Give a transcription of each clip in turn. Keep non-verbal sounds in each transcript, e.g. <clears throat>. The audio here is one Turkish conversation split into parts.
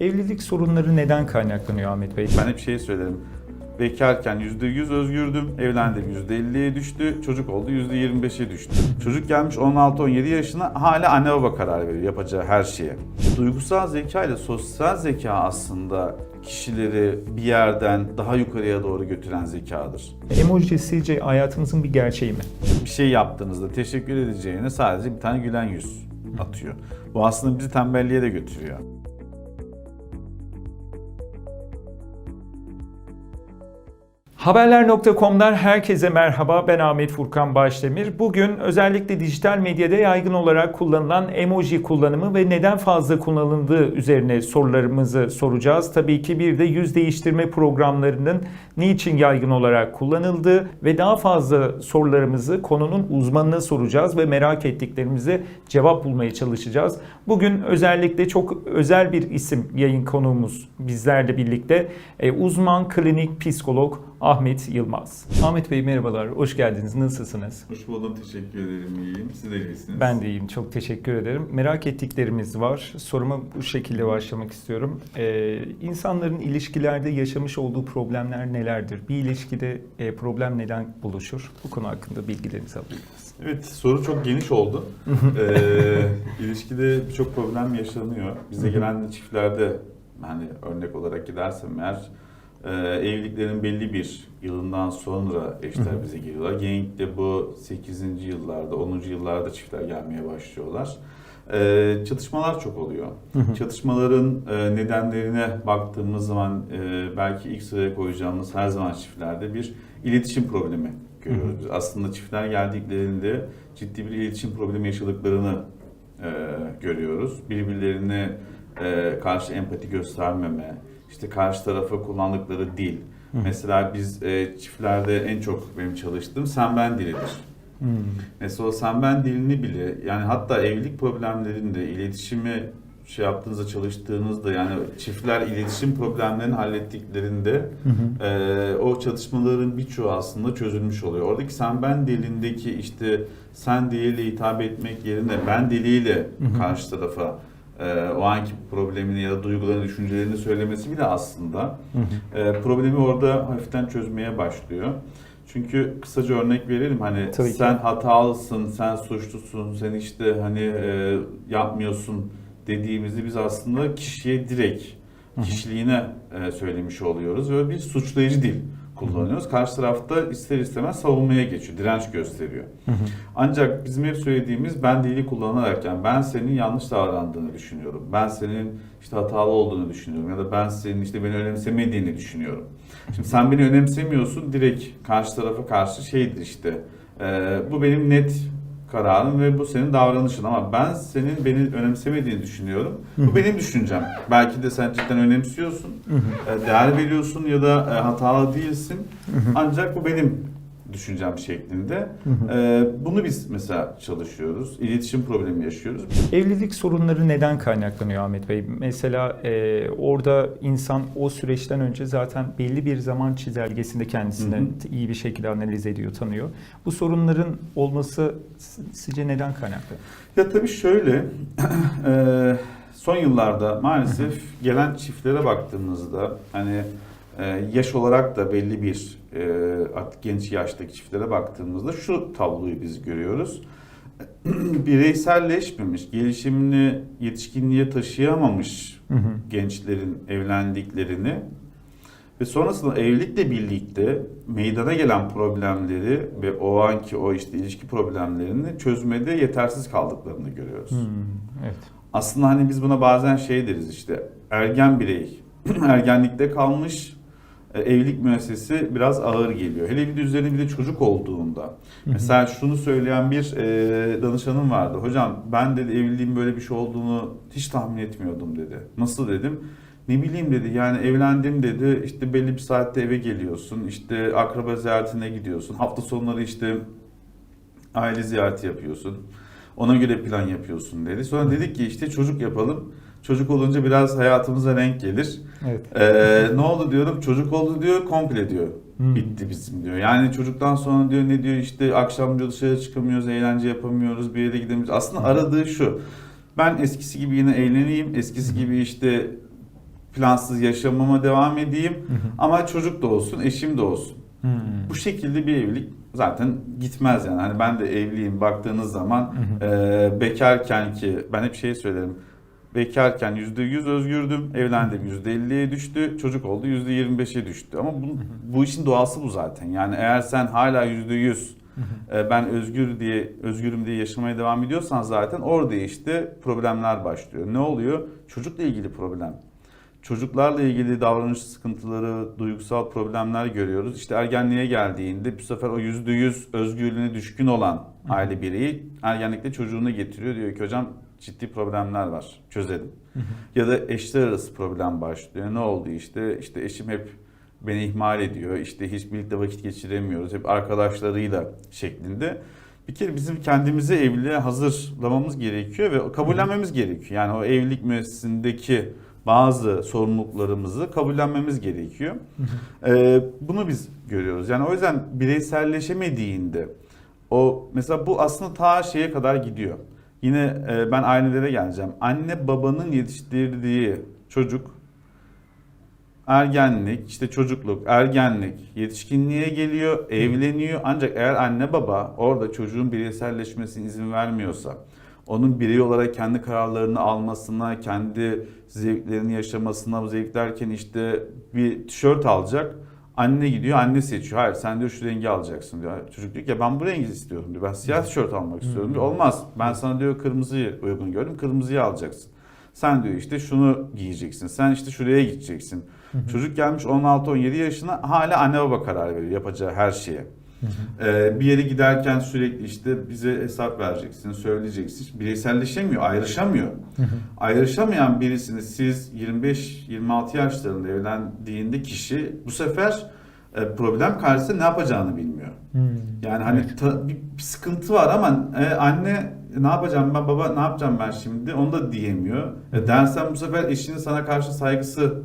Evlilik sorunları neden kaynaklanıyor Ahmet Bey? Ben hep şey söylerim. Bekarken %100 özgürdüm, evlendim %50'ye düştü, çocuk oldu %25'e düştü. Çocuk gelmiş 16-17 yaşına hala anne baba karar veriyor yapacağı her şeye. Duygusal zeka ile sosyal zeka aslında kişileri bir yerden daha yukarıya doğru götüren zekadır. Emoji sizce hayatımızın bir gerçeği mi? Bir şey yaptığınızda teşekkür edeceğine sadece bir tane gülen yüz atıyor. Bu aslında bizi tembelliğe de götürüyor. Haberler.com'dan herkese merhaba. Ben Ahmet Furkan Başdemir. Bugün özellikle dijital medyada yaygın olarak kullanılan emoji kullanımı ve neden fazla kullanıldığı üzerine sorularımızı soracağız. Tabii ki bir de yüz değiştirme programlarının niçin yaygın olarak kullanıldığı ve daha fazla sorularımızı konunun uzmanına soracağız ve merak ettiklerimize cevap bulmaya çalışacağız. Bugün özellikle çok özel bir isim yayın konuğumuz bizlerle birlikte. E, uzman klinik psikolog Ahmet Yılmaz. Ahmet Bey merhabalar, hoş geldiniz. Nasılsınız? Hoş buldum, teşekkür ederim. İyiyim. Siz de iyisiniz. Ben de iyiyim, çok teşekkür ederim. Merak ettiklerimiz var. Soruma bu şekilde başlamak istiyorum. Ee, insanların ilişkilerde yaşamış olduğu problemler nelerdir? Bir ilişkide e, problem neden buluşur? Bu konu hakkında bilgilerinizi alabiliriz. Evet, soru çok geniş oldu. <laughs> ee, ilişkide birçok problem yaşanıyor. Bize gelen çiftlerde hani örnek olarak gidersem eğer e, evliliklerin belli bir yılından sonra eşler bize geliyorlar. Genellikle bu 8. yıllarda, 10. yıllarda çiftler gelmeye başlıyorlar. Ee, çatışmalar çok oluyor. Çatışmaların e, nedenlerine baktığımız zaman e, belki ilk sıraya koyacağımız her zaman çiftlerde bir iletişim problemi görüyoruz. Aslında çiftler geldiklerinde ciddi bir iletişim problemi yaşadıklarını e, görüyoruz. Birbirlerine e, karşı empati göstermeme, işte karşı tarafa kullandıkları dil. Mesela biz e, çiftlerde en çok benim çalıştığım sen ben dilidir. Mesela o sen ben dilini bile yani hatta evlilik problemlerinde iletişimi şey yaptığınızda çalıştığınızda yani çiftler iletişim problemlerini hallettiklerinde e, o çatışmaların birçoğu aslında çözülmüş oluyor. Oradaki sen ben dilindeki işte sen diliyle hitap etmek yerine ben diliyle karşı tarafa e, o anki problemini ya da duygularını, düşüncelerini söylemesi bile aslında e, problemi orada hafiften çözmeye başlıyor. Çünkü kısaca örnek verelim hani Tabii ki. sen hatalısın, sen suçlusun, sen işte hani e, yapmıyorsun dediğimizi biz aslında kişiye direkt kişiliğine e, söylemiş oluyoruz ve bir suçlayıcı dil kullanıyoruz. Karşı tarafta ister istemez savunmaya geçiyor, direnç gösteriyor. Ancak bizim hep söylediğimiz ben dili kullanarak yani ben senin yanlış davrandığını düşünüyorum. Ben senin işte hatalı olduğunu düşünüyorum ya da ben senin işte beni önemsemediğini düşünüyorum. Şimdi sen beni önemsemiyorsun direkt karşı tarafa karşı şeydir işte e, bu benim net kararım ve bu senin davranışın ama ben senin beni önemsemediğini düşünüyorum. Bu benim düşüncem. Belki de sen cidden önemsiyorsun, e, değer veriyorsun ya da e, hatalı değilsin. Ancak bu benim düşüncem şeklinde. E, Bunu biz mesela çalışıyoruz. İletişim problemi yaşıyoruz. Evlilik sorunları neden kaynaklanıyor Ahmet Bey? Mesela e, orada insan o süreçten önce zaten belli bir zaman çizelgesinde kendisini Hı hı. iyi bir şekilde analiz ediyor, tanıyor. Bu sorunların olması sizce neden kaynaklı? Ya tabii şöyle, <clears throat> e, son yıllarda maalesef gelen çiftlere baktığımızda hani yaş olarak da belli bir e, artık genç yaştaki çiftlere baktığımızda şu tabloyu biz görüyoruz. <clears throat> Bireyselleşmemiş, gelişimini yetişkinliğe taşıyamamış Hı hı. gençlerin evlendiklerini ve sonrasında evlilikle birlikte meydana gelen problemleri ve o anki o işte ilişki problemlerini çözmede yetersiz kaldıklarını görüyoruz. Hmm, evet. Aslında hani biz buna bazen şey deriz işte ergen birey <clears throat> ergenlikte kalmış evlilik müessesi biraz ağır geliyor. Hele bir de üzerine bir de çocuk olduğunda. Mesela şunu söyleyen bir e, danışanım vardı. Hocam ben dedi evliliğin böyle bir şey olduğunu hiç tahmin etmiyordum dedi. Nasıl dedim? Ne bileyim dedi yani evlendim dedi işte belli bir saatte eve geliyorsun işte akraba ziyaretine gidiyorsun hafta sonları işte aile ziyareti yapıyorsun ona göre plan yapıyorsun dedi. Sonra dedik ki işte çocuk yapalım çocuk olunca biraz hayatımıza renk gelir. Evet. Ee, ne oldu diyorum çocuk oldu diyor komple diyor. Hmm. Bitti bizim diyor. Yani çocuktan sonra diyor ne diyor işte akşam diyor dışarı çıkamıyoruz, eğlence yapamıyoruz, bir yere gidemiyoruz. Aslında aradığı şu. Ben eskisi gibi yine eğleneyim, eskisi gibi işte plansız yaşamama devam edeyim ama çocuk da olsun, eşim de olsun. Hmm. Bu şekilde bir evlilik zaten gitmez yani. Hani ben de evliyim baktığınız zaman e, bekarken ki ben hep şey söylerim. Bekarken %100 özgürdüm, evlendim %50'ye düştü, çocuk oldu %25'e düştü. Ama bu, bu işin doğası bu zaten. Yani eğer sen hala %100 e, ben özgür diye özgürüm diye yaşamaya devam ediyorsan zaten orada işte problemler başlıyor. Ne oluyor? Çocukla ilgili problem. Çocuklarla ilgili davranış sıkıntıları, duygusal problemler görüyoruz. İşte ergenliğe geldiğinde bu sefer o yüzde yüz özgürlüğüne düşkün olan aile bireyi ergenlikte çocuğunu getiriyor. Diyor ki hocam ciddi problemler var çözelim. Ya da eşler arası problem başlıyor. Ne oldu işte? İşte eşim hep beni ihmal ediyor. İşte hiç birlikte vakit geçiremiyoruz. Hep arkadaşlarıyla şeklinde. Bir kere bizim kendimizi evliliğe hazırlamamız gerekiyor ve kabullenmemiz gerekiyor. Yani o evlilik müessesindeki bazı sorumluluklarımızı kabullenmemiz gerekiyor. Ee, bunu biz görüyoruz. Yani o yüzden bireyselleşemediğinde o mesela bu aslında ta şeye kadar gidiyor. Yine e, ben ailelere geleceğim. Anne babanın yetiştirdiği çocuk ergenlik, işte çocukluk, ergenlik, yetişkinliğe geliyor, evleniyor. Ancak eğer anne baba orada çocuğun bireyselleşmesine izin vermiyorsa, onun birey olarak kendi kararlarını almasına, kendi zevklerini yaşamasına, zevk derken işte bir tişört alacak. Anne gidiyor, anne seçiyor. Hayır sen diyor şu rengi alacaksın diyor. Çocuk diyor ki "Ya ben bu rengi istiyorum diyor. Ben siyah tişört almak istiyorum diyor. Olmaz. Ben sana diyor kırmızıyı uygun gördüm. Kırmızıyı alacaksın. Sen diyor işte şunu giyeceksin. Sen işte şuraya gideceksin. Çocuk gelmiş 16-17 yaşına hala anne baba karar veriyor yapacağı her şeye. Ee, bir yere giderken sürekli işte bize hesap vereceksin, söyleyeceksin. Bireyselleşemiyor, ayrışamıyor. Ayrışamayan birisini siz 25-26 yaşlarında evlendiğinde kişi bu sefer e, problem karşısında ne yapacağını bilmiyor. Hmm. Yani hani ta- bir, bir sıkıntı var ama e, anne ne yapacağım ben baba ne yapacağım ben şimdi onu da diyemiyor. E, dersen bu sefer eşinin sana karşı saygısı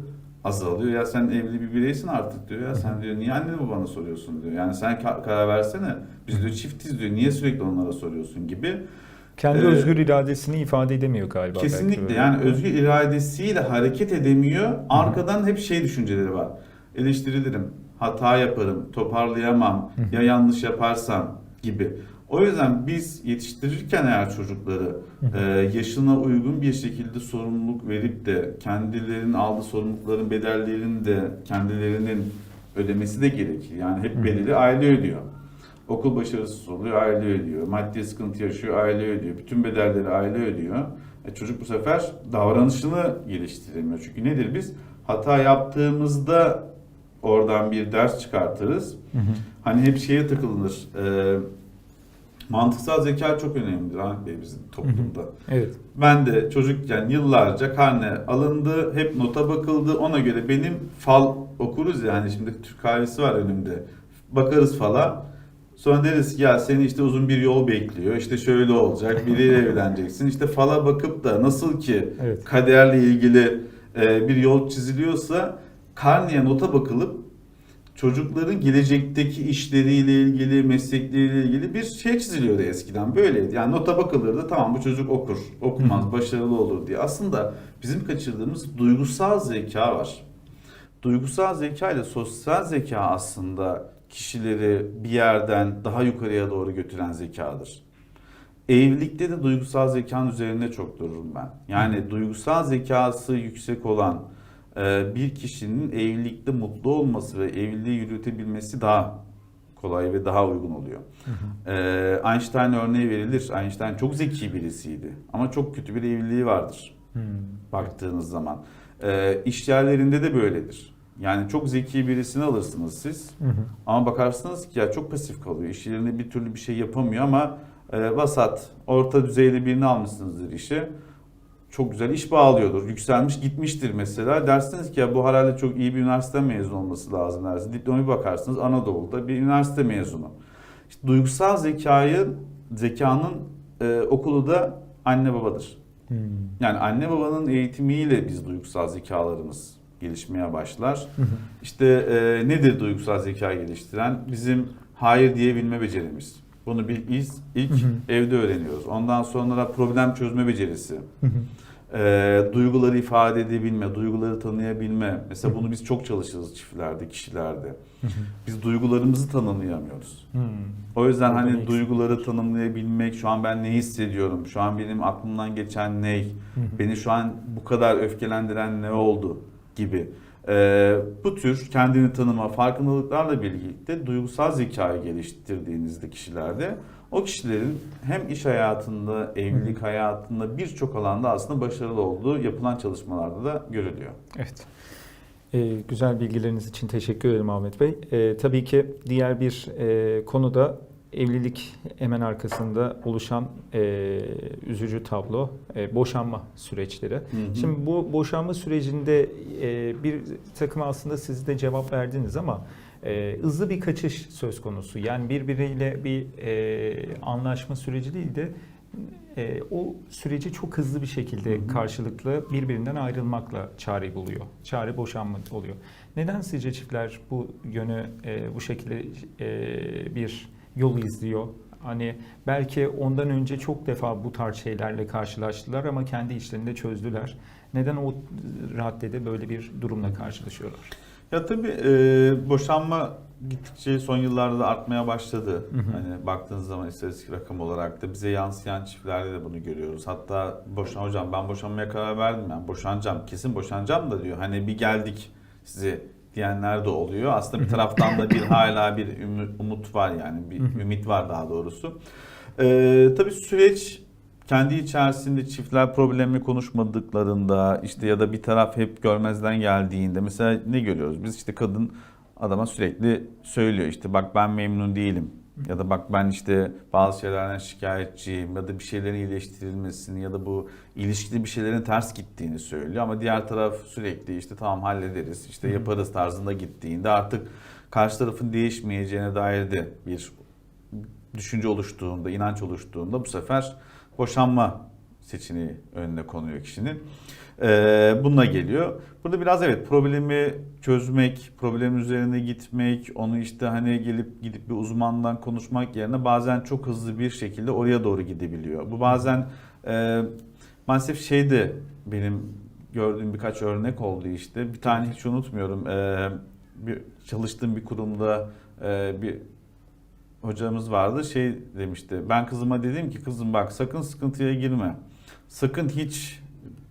azalıyor. Ya sen evli bir bireysin artık diyor ya sen diyor niye anneni babana soruyorsun diyor. Yani sen ka- karar versene biz diyor çiftiz diyor niye sürekli onlara soruyorsun gibi. Kendi Ee, özgür iradesini ifade edemiyor galiba. Kesinlikle yani özgür iradesiyle hareket edemiyor. Arkadan hep şey düşünceleri var. Eleştirilirim, hata yaparım, toparlayamam, ya yanlış yaparsam gibi. O yüzden biz yetiştirirken eğer çocukları e, yaşına uygun bir şekilde sorumluluk verip de kendilerinin aldığı sorumlulukların bedellerini de kendilerinin ödemesi de gerekir. Yani hep bedeli aile ödüyor. Okul başarısız oluyor, aile ödüyor. Maddi sıkıntı yaşıyor, aile ödüyor. Bütün bedelleri aile ödüyor. E çocuk bu sefer davranışını geliştiremiyor. Çünkü nedir biz? Hata yaptığımızda oradan bir ders çıkartırız. Hı hı. Hani hep şeye takılınır. E, mantıksal zeka çok önemlidir Ahmet Bey bizim toplumda. Evet. Ben de çocukken yıllarca karne alındı, hep nota bakıldı. Ona göre benim fal okuruz ya hani şimdi Türk kahvesi var önümde. Bakarız fala. Sonra deriz ki ya seni işte uzun bir yol bekliyor. İşte şöyle olacak, biriyle <laughs> evleneceksin. İşte fala bakıp da nasıl ki Evet. kaderle ilgili e, bir yol çiziliyorsa karneye nota bakılıp çocukların gelecekteki işleriyle ilgili, meslekleriyle ilgili bir şey çiziliyordu eskiden. Böyleydi. Yani nota bakılırdı tamam bu çocuk okur, okumaz, başarılı olur diye. Aslında bizim kaçırdığımız duygusal zeka var. Duygusal zeka ile sosyal zeka aslında kişileri bir yerden daha yukarıya doğru götüren zekadır. Evlilikte de duygusal zekanın üzerine çok dururum ben. Yani duygusal zekası yüksek olan bir kişinin evlilikte mutlu olması ve evliliği yürütebilmesi daha kolay ve daha uygun oluyor. E, Einstein örneği verilir. Einstein çok zeki birisiydi ama çok kötü bir evliliği vardır Hmm. baktığınız zaman. E, iş yerlerinde de böyledir. Yani çok zeki birisini alırsınız siz Hı hı. ama bakarsınız ki ya çok pasif kalıyor. İş yerinde bir türlü bir şey yapamıyor ama e, vasat, orta düzeyde birini almışsınızdır işe. Çok güzel iş bağlıyordur. Yükselmiş gitmiştir mesela. Dersiniz ki ya bu herhalde çok iyi bir üniversite mezunu olması lazım dersiniz. Diploma bir bakarsınız Anadolu'da bir üniversite mezunu. İşte duygusal zekayı, zekanın e, okulu da anne babadır. Hmm. Yani anne babanın eğitimiyle biz duygusal zekalarımız gelişmeye başlar. Hı hı. İşte e, nedir duygusal zeka geliştiren? Bizim hayır diyebilme becerimiz. Bunu bir ilk, ilk Hı hı. evde öğreniyoruz. Ondan sonra problem çözme becerisi. Hı hı. e, duyguları ifade edebilme, duyguları tanıyabilme. Mesela bunu biz çok çalışırız çiftlerde, kişilerde. Biz duygularımızı tanımlayamıyoruz. Hmm. O yüzden Orada hani duyguları tanımlayabilmek, şu an ben ne hissediyorum, şu an benim aklımdan geçen ne, beni şu an bu kadar öfkelendiren ne oldu gibi. Ee, bu tür kendini tanıma, farkındalıklarla birlikte duygusal zekayı geliştirdiğinizde kişilerde o kişilerin hem iş hayatında, evlilik hayatında birçok alanda aslında başarılı olduğu yapılan çalışmalarda da görülüyor. Evet. Ee, güzel bilgileriniz için teşekkür ederim Ahmet Bey. Ee, tabii ki diğer bir e, konu da evlilik hemen arkasında oluşan e, üzücü tablo, e, boşanma süreçleri. Şimdi bu boşanma sürecinde e, bir takım aslında siz de cevap verdiniz ama e, hızlı bir kaçış söz konusu. Yani birbiriyle bir e, anlaşma süreci değil de e, o süreci çok hızlı bir şekilde Hı hı. karşılıklı birbirinden ayrılmakla çare buluyor. Çare boşanma oluyor. Neden sizce çiftler bu yönü e, bu şekilde e, bir yol izliyor? Hani belki ondan önce çok defa bu tarz şeylerle karşılaştılar ama kendi içlerinde çözdüler. Neden o raddede böyle bir durumla karşılaşıyorlar? Ya tabii e, boşanma gittikçe son yıllarda da artmaya başladı. Hı hı. Hani baktığınız zaman istatistik rakam olarak da bize yansıyan çiftlerde de bunu görüyoruz. Hatta boşan hocam ben boşanmaya karar verdim yani boşanacağım kesin boşanacağım da diyor. Hani bir geldik sizi diyenler de oluyor. Aslında bir taraftan da bir <laughs> hala bir umut var yani bir ümit var daha doğrusu. E, tabii süreç kendi içerisinde çiftler problemi konuşmadıklarında işte ya da bir taraf hep görmezden geldiğinde mesela ne görüyoruz? Biz işte kadın adama sürekli söylüyor işte bak ben memnun değilim ya da bak ben işte bazı şeylerden şikayetçiyim ya da bir şeylerin iyileştirilmesini ya da bu ilişkide bir şeylerin ters gittiğini söylüyor. Ama diğer taraf sürekli işte tamam hallederiz işte yaparız tarzında gittiğinde artık karşı tarafın değişmeyeceğine dair de bir düşünce oluştuğunda, inanç oluştuğunda bu sefer boşanma seçeneği önüne konuyor kişinin. Ee, bununla geliyor. Burada biraz evet problemi çözmek, problemin üzerine gitmek, onu işte hani gelip gidip bir uzmandan konuşmak yerine bazen çok hızlı bir şekilde oraya doğru gidebiliyor. Bu bazen e, maalesef şeyde benim gördüğüm birkaç örnek oldu işte. Bir tane hiç unutmuyorum. Ee, bir çalıştığım bir kurumda e, bir hocamız vardı şey demişti. Ben kızıma dedim ki kızım bak sakın sıkıntıya girme. Sakın hiç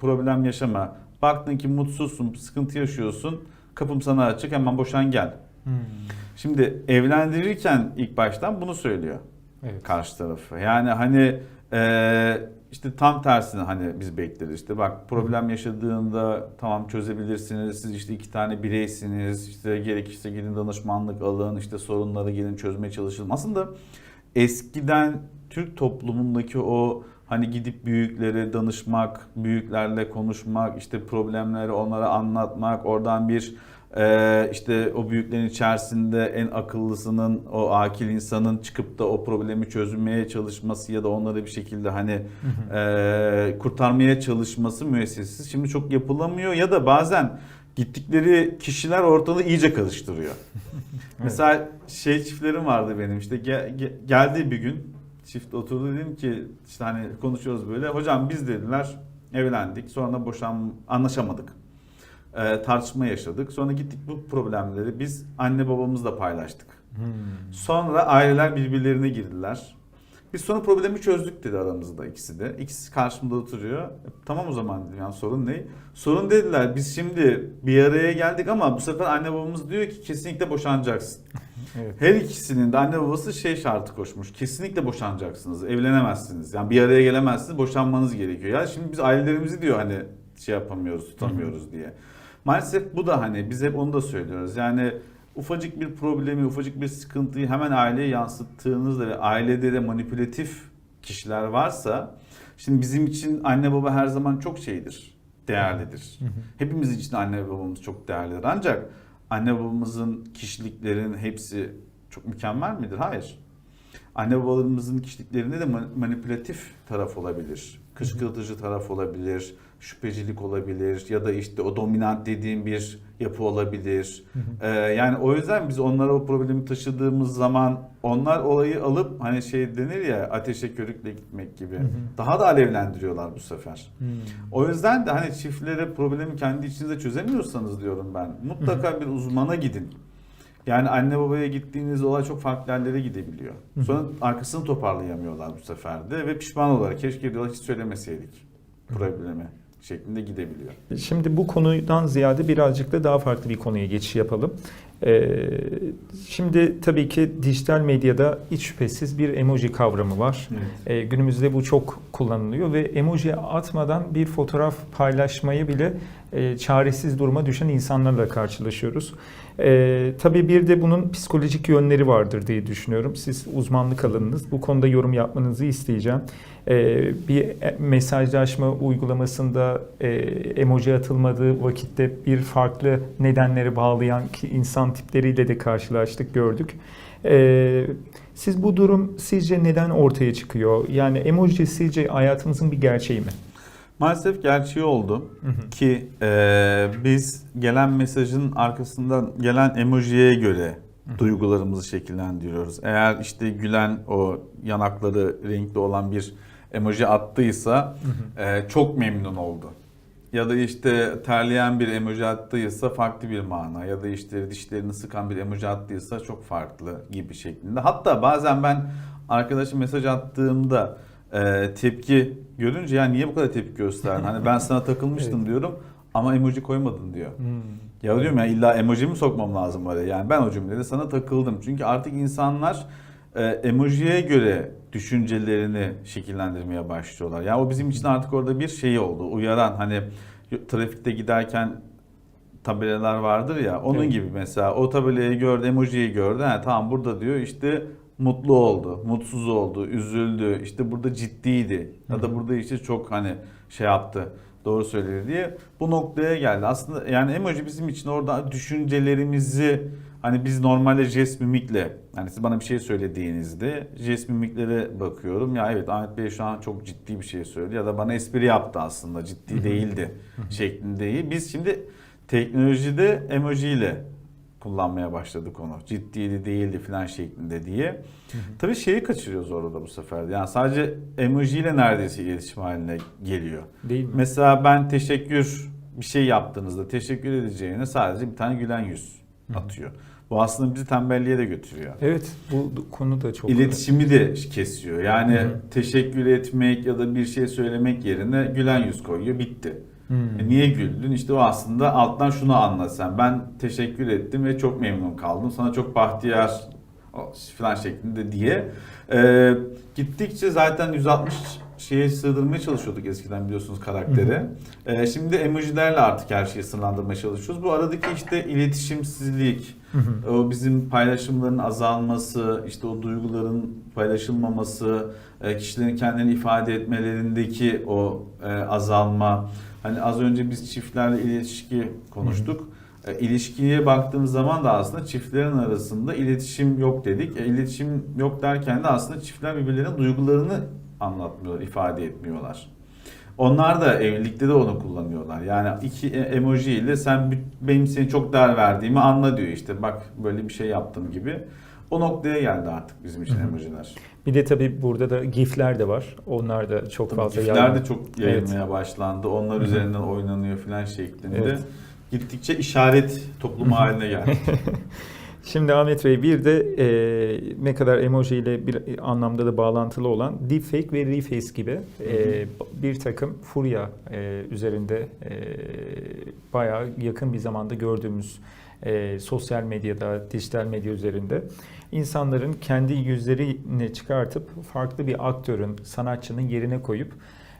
problem yaşama. Baktın ki mutsuzsun, sıkıntı yaşıyorsun. Kapım sana açık hemen boşan gel. Şimdi evlendirirken ilk baştan bunu söylüyor Evet. karşı tarafı. Yani hani e, işte tam tersini hani biz bekleriz. İşte bak problem yaşadığında tamam çözebilirsiniz. Siz işte iki tane bireysiniz. İşte gerekirse gidin danışmanlık alın. işte sorunları gelin çözmeye çalışın. Aslında eskiden Türk toplumundaki o hani gidip büyüklere danışmak, büyüklerle konuşmak, işte problemleri onlara anlatmak, oradan bir ee, işte o büyüklerin içerisinde en akıllısının, o akil insanın çıkıp da o problemi çözmeye çalışması ya da onları bir şekilde hani e, kurtarmaya çalışması müessesesiz şimdi çok yapılamıyor ya da bazen gittikleri kişiler ortalığı iyice karıştırıyor. <laughs> Mesela şey çiftlerim vardı benim işte ge- ge- geldi bir gün çift oturdu dedim ki işte hani konuşuyoruz böyle hocam biz dediler evlendik sonra boşan anlaşamadık e, tartışma yaşadık. Sonra gittik bu problemleri biz anne babamızla paylaştık. Hmm. Sonra aileler birbirlerine girdiler. Biz sonra problemi çözdük dedi aramızda ikisi de. İkisi karşımda oturuyor. E, Tamam o zaman dedim yani sorun ne? Sorun dediler biz şimdi bir araya geldik ama bu sefer anne babamız diyor ki kesinlikle boşanacaksın. <laughs> Evet. Her ikisinin de anne babası şey şartı koşmuş. Kesinlikle boşanacaksınız. Evlenemezsiniz. Yani bir araya gelemezsiniz. Boşanmanız gerekiyor. Ya şimdi biz ailelerimizi diyor hani şey yapamıyoruz, tutamıyoruz diye. Maalesef bu da hani biz hep onu da söylüyoruz. Yani ufacık bir problemi, ufacık bir sıkıntıyı hemen aileye yansıttığınızda ve ailede de manipülatif kişiler varsa şimdi bizim için anne baba her zaman çok şeydir, değerlidir. Hepimiz için anne ve babamız çok değerlidir. Ancak anne babamızın kişiliklerin hepsi çok mükemmel midir? Hayır. Anne babalarımızın kişiliklerinde de man- manipülatif taraf olabilir. Kışkırtıcı taraf olabilir, şüphecilik olabilir ya da işte o dominant dediğim bir yapı olabilir. Ee, yani o yüzden biz onlara o problemi taşıdığımız zaman onlar olayı alıp hani şey denir ya ateşe körükle gitmek gibi. Daha da alevlendiriyorlar bu sefer. O yüzden de hani çiftlere problemi kendi içinizde çözemiyorsanız diyorum ben mutlaka bir uzmana gidin. Yani anne babaya gittiğiniz olay çok farklı yerlere gidebiliyor. Sonra arkasını toparlayamıyorlar bu sefer de ve pişman olarak keşke diyorlar hiç söylemeseydik problemi şeklinde gidebiliyor. Şimdi bu konudan ziyade birazcık da daha farklı bir konuya geçiş yapalım. Ee, şimdi tabii ki dijital medyada hiç şüphesiz bir emoji kavramı var. Ee, günümüzde bu çok kullanılıyor ve emoji atmadan bir fotoğraf paylaşmayı bile e, çaresiz duruma düşen insanlarla karşılaşıyoruz. Ee, tabii bir de bunun psikolojik yönleri vardır diye düşünüyorum. Siz uzmanlık alanınız. Bu konuda yorum yapmanızı isteyeceğim. Ee, bir mesajlaşma uygulamasında e, emoji atılmadığı vakitte bir farklı nedenleri bağlayan insan tipleriyle de karşılaştık, gördük. Ee, siz bu durum sizce neden ortaya çıkıyor? Yani emoji sizce hayatımızın bir gerçeği mi? Maalesef gerçeği oldu ki e, biz gelen mesajın arkasından gelen emojiye göre duygularımızı şekillendiriyoruz. Eğer işte gülen o yanakları renkli olan bir emoji attıysa e, çok memnun oldu. Ya da işte terleyen bir emoji attıysa farklı bir mana ya da işte dişlerini sıkan bir emoji attıysa çok farklı gibi şeklinde. Hatta bazen ben arkadaşa mesaj attığımda e, tepki görünce ya niye bu kadar tepki gösterdin? Hani ben sana takılmıştım <laughs> diyorum ama emoji koymadın diyor. Ya diyorum ya illa emoji mi sokmam lazım oraya? Yani ben o cümlede sana takıldım. Çünkü artık insanlar e, emojiye göre düşüncelerini şekillendirmeye başlıyorlar. Yani o bizim için artık orada bir şey oldu. Uyaran hani trafikte giderken tabelalar vardır ya onun Evet. gibi mesela o tabelayı gördü, emojiyi gördü. Ha, tamam burada diyor işte mutlu oldu, mutsuz oldu, üzüldü, işte burada ciddiydi ya da burada işte çok hani şey yaptı, doğru söyledi diye bu noktaya geldi. Aslında yani emoji bizim için orada düşüncelerimizi hani biz normalde jest mimikle yani siz bana bir şey söylediğinizde jest mimiklere bakıyorum. Ya evet Ahmet Bey şu an çok ciddi bir şey söyledi ya da bana espri yaptı aslında ciddi değildi şeklinde. Biz şimdi teknolojide emojiyle kullanmaya başladık onu. Ciddiydi değildi falan şeklinde diye. Tabii şeyi kaçırıyoruz orada bu sefer. Yani sadece emojiyle neredeyse iletişim haline geliyor. Değil mi? Mesela ben teşekkür bir şey yaptığınızda teşekkür edeceğine sadece bir tane gülen yüz atıyor. Bu aslında bizi tembelliğe de götürüyor. Evet, bu konu da çok İletişimi de kesiyor. Yani hı. teşekkür etmek ya da bir şey söylemek yerine gülen yüz koyuyor. Bitti. Hmm. E niye güldün? İşte o aslında alttan şunu anlat sen. Ben teşekkür ettim ve çok memnun kaldım. Sana çok bahtiyar falan şeklinde diye. Ee, gittikçe zaten 160 şeye sığdırmaya çalışıyorduk eskiden biliyorsunuz karaktere. Ee, şimdi emojilerle artık her şeyi sınırlandırmaya çalışıyoruz. Bu aradaki işte iletişimsizlik, Hı hı. o bizim paylaşımların azalması, işte o duyguların paylaşılmaması, e, kişilerin kendini ifade etmelerindeki o e, azalma. Hani az önce biz çiftlerle ilişki konuştuk. E, İlişkiye baktığımız zaman da aslında çiftlerin arasında iletişim yok dedik. E, İletişim yok derken de aslında çiftler birbirlerinin duygularını anlatmıyorlar, ifade etmiyorlar. Onlar da evlilikte de onu kullanıyorlar. Yani iki e- emoji ile sen benim seni çok değer verdiğimi anla diyor işte. Bak böyle bir şey yaptım gibi. O noktaya geldi artık bizim için emojiler. Bir de tabii burada da GIF'ler de var. Onlar da çok Tabii fazla GIF'ler yaygın. de çok yayılmaya başlandı. Onlar Hı hı. üzerinden oynanıyor falan şeklinde. Evet. Gittikçe işaret toplumu haline geldi. <laughs> Şimdi Ahmet Bey bir de e, ne kadar emoji ile bir anlamda da bağlantılı olan deepfake ve reface gibi e, bir takım furya e, üzerinde e, bayağı yakın bir zamanda gördüğümüz e, sosyal medyada, dijital medya üzerinde insanların kendi yüzlerini çıkartıp farklı bir aktörün, sanatçının yerine koyup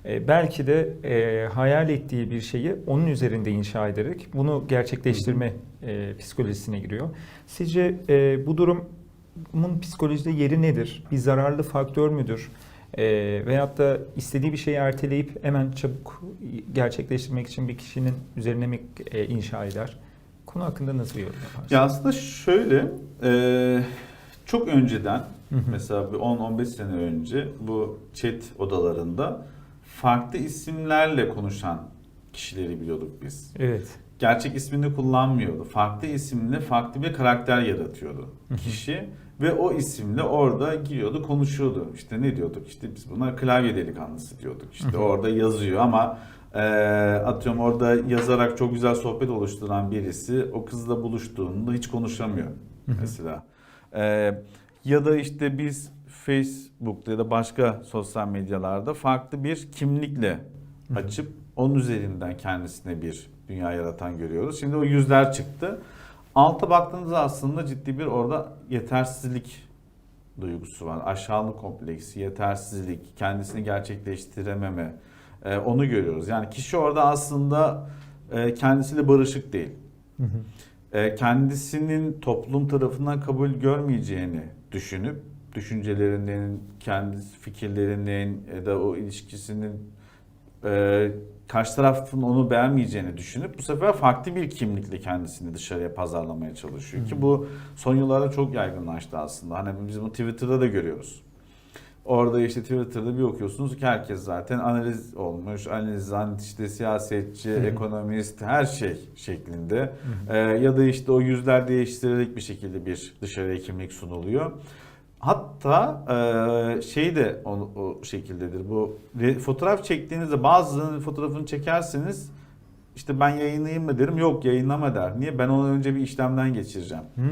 e, belki de e, hayal ettiği bir şeyi onun üzerinde inşa ederek bunu gerçekleştirme e, psikolojisine giriyor. Sizce e, bu durumun psikolojide yeri nedir? Bir zararlı faktör müdür? E, veyahut da istediği bir şeyi erteleyip hemen çabuk gerçekleştirmek için bir kişinin üzerine mi e, inşa eder? Konu hakkında nasıl bir yorum yaparsınız? ya aslında şöyle e, çok önceden Hı hı. mesela bir 10-15 sene önce bu chat odalarında farklı isimlerle konuşan kişileri biliyorduk biz. Evet. Gerçek ismini kullanmıyordu. Farklı isimle farklı bir karakter yaratıyordu kişi ve o isimle orada giriyordu, konuşuyordu. İşte ne diyorduk? İşte biz buna klavye delikanlısı diyorduk. İşte orada yazıyor ama e, atıyorum orada yazarak çok güzel sohbet oluşturan birisi o kızla buluştuğunda hiç konuşamıyor mesela. E, ya da işte biz Facebook'ta ya da başka sosyal medyalarda farklı bir kimlikle açıp onun üzerinden kendisine bir dünya yaratan görüyoruz. Şimdi o yüzler çıktı. Alta baktığınızda aslında ciddi bir orada yetersizlik duygusu var. Aşağılık kompleksi, yetersizlik, kendisini gerçekleştirememe e, onu görüyoruz. Yani kişi orada aslında e, kendisiyle barışık değil. E, kendisinin toplum tarafından kabul görmeyeceğini düşünüp düşüncelerinin, kendi fikirlerinin ya da o ilişkisinin e, karşı tarafın onu beğenmeyeceğini düşünüp bu sefer farklı bir kimlikle kendisini dışarıya pazarlamaya çalışıyor ki bu son yıllarda çok yaygınlaştı aslında. Hani biz bunu Twitter'da da görüyoruz. Orada işte Twitter'da bir okuyorsunuz ki herkes zaten analiz olmuş, analizan işte siyasetçi, ekonomist her şey şeklinde. Ee, ya da işte o yüzler değiştirilerek bir şekilde bir dışarıya kimlik sunuluyor. Hatta e, şey de o, o şekildedir. Bu fotoğraf çektiğinizde bazılarının fotoğrafını çekersiniz. İşte ben yayınlayayım mı derim. Yok yayınlama der. Niye? Ben onu önce bir işlemden geçireceğim. Hmm,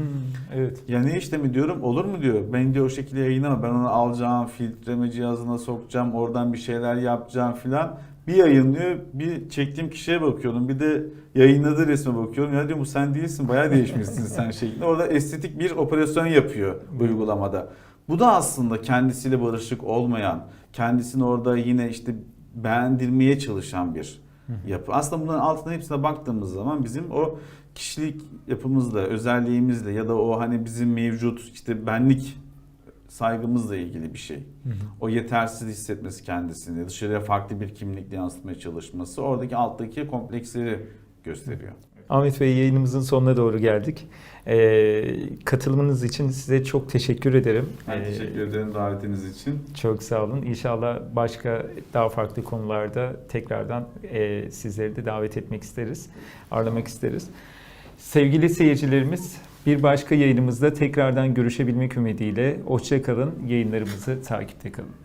evet. Ya ne işlemi diyorum? Olur mu diyor. Ben diyor o şekilde yayınlama. Ben onu alacağım, filtreme cihazına sokacağım, oradan bir şeyler yapacağım filan. Bir yayınlıyor, bir çektiğim kişiye bakıyorum. Bir de yayınladığı resme bakıyorum. Ya diyorum bu sen değilsin, bayağı değişmişsin sen <laughs> şeklinde. Orada estetik bir operasyon yapıyor bu uygulamada. Bu da aslında kendisiyle barışık olmayan, kendisini orada yine işte beğendirmeye çalışan bir yapı. Aslında bunların altına hepsine baktığımız zaman bizim o kişilik yapımızla, özelliğimizle ya da o hani bizim mevcut işte benlik saygımızla ilgili bir şey. O yetersiz hissetmesi kendisini, dışarıya farklı bir kimlikle yansıtmaya çalışması oradaki alttaki kompleksleri gösteriyor. Ahmet Bey yayınımızın sonuna doğru geldik. Ee, katılımınız için size çok teşekkür ederim. Ben Ee, teşekkür ederim davetiniz için. Çok sağ olun. İnşallah başka daha farklı konularda tekrardan e, sizleri de davet etmek isteriz, ağırlamak isteriz. Sevgili seyircilerimiz, bir başka yayınımızda tekrardan görüşebilmek ümidiyle hoşça kalın. Yayınlarımızı takipte kalın.